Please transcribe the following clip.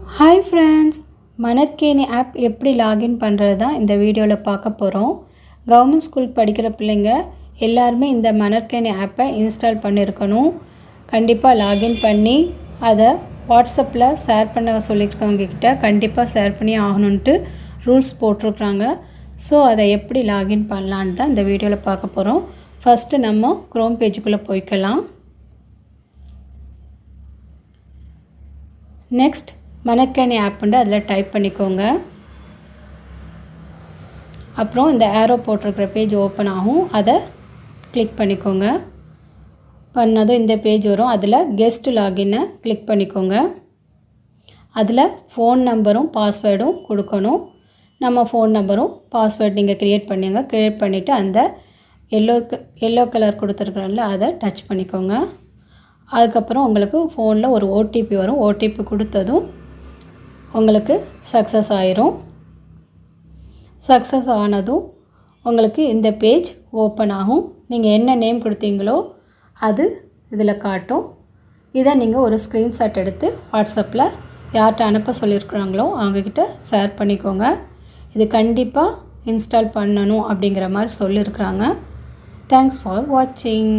Hi friends Manarkeni app எப்படி login பண்ணுறது தான் இந்த வீடியோவில் பார்க்க போகிறோம் கவர்மெண்ட் ஸ்கூல் படிக்கிற பிள்ளைங்க எல்லாருமே இந்த மணற்கேணி ஆப்பை இன்ஸ்டால் பண்ணியிருக்கணும் கண்டிப்பாக லாகின் பண்ணி அதை வாட்ஸ்அப்பில் ஷேர் பண்ண சொல்லியிருக்கவங்க கிட்ட கண்டிப்பாக ஷேர் பண்ணி ஆகணுன்ட்டு ரூல்ஸ் போட்டிருக்குறாங்க. ஸோ அதை எப்படி லாகின் பண்ணலான்னு தான் இந்த வீடியோவில் பார்க்க போகிறோம் ஃபஸ்ட்டு நம்ம க்ரோம் பேஜுக்குள்ளே போய்க்கலாம். நெக்ஸ்ட் மணக்கணி ஆப்புண்டு அதில் டைப் பண்ணிக்கோங்க. அப்புறம் இந்த ஏரோ போட்டிருக்கிற பேஜ் ஓப்பன் ஆகும். அதை கிளிக் பண்ணிக்கோங்க. பண்ணதும் இந்த பேஜ் வரும். அதில் கெஸ்ட் லாகின்னை கிளிக் பண்ணிக்கோங்க. அதில் ஃபோன் நம்பரும் பாஸ்வேர்டும் கொடுக்கணும். நம்ம ஃபோன் நம்பரும் பாஸ்வேர்ட் நீங்கள் க்ரியேட் பண்ணுங்க. க்ரியேட் பண்ணிவிட்டு அந்த எல்லோ எல்லோ கலர் கொடுத்துருக்குறோம்ல அதை டச் பண்ணிக்கோங்க. அதுக்கப்புறம் உங்களுக்கு ஃபோனில் ஒரு ஓடிபி வரும். ஓடிபி கொடுத்ததும் உங்களுக்கு சக்ஸஸ் ஆயிரும். சக்ஸஸ் ஆனதும் உங்களுக்கு இந்த பேஜ் ஓப்பன் ஆகும். நீங்கள் என்ன நேம் கொடுத்தீங்களோ அது இதில் காட்டும். இதை நீங்கள் ஒரு ஸ்க்ரீன்ஷாட் எடுத்து வாட்ஸ்அப்பில் யார்கிட்ட அனுப்ப சொல்லியிருக்கிறாங்களோ அவங்கக்கிட்ட ஷேர் பண்ணிக்கோங்க. இது கண்டிப்பாக இன்ஸ்டால் பண்ணணும் அப்படிங்கிற மாதிரி சொல்லியிருக்கிறாங்க தேங்க்ஸ் ஃபார் வாட்சிங்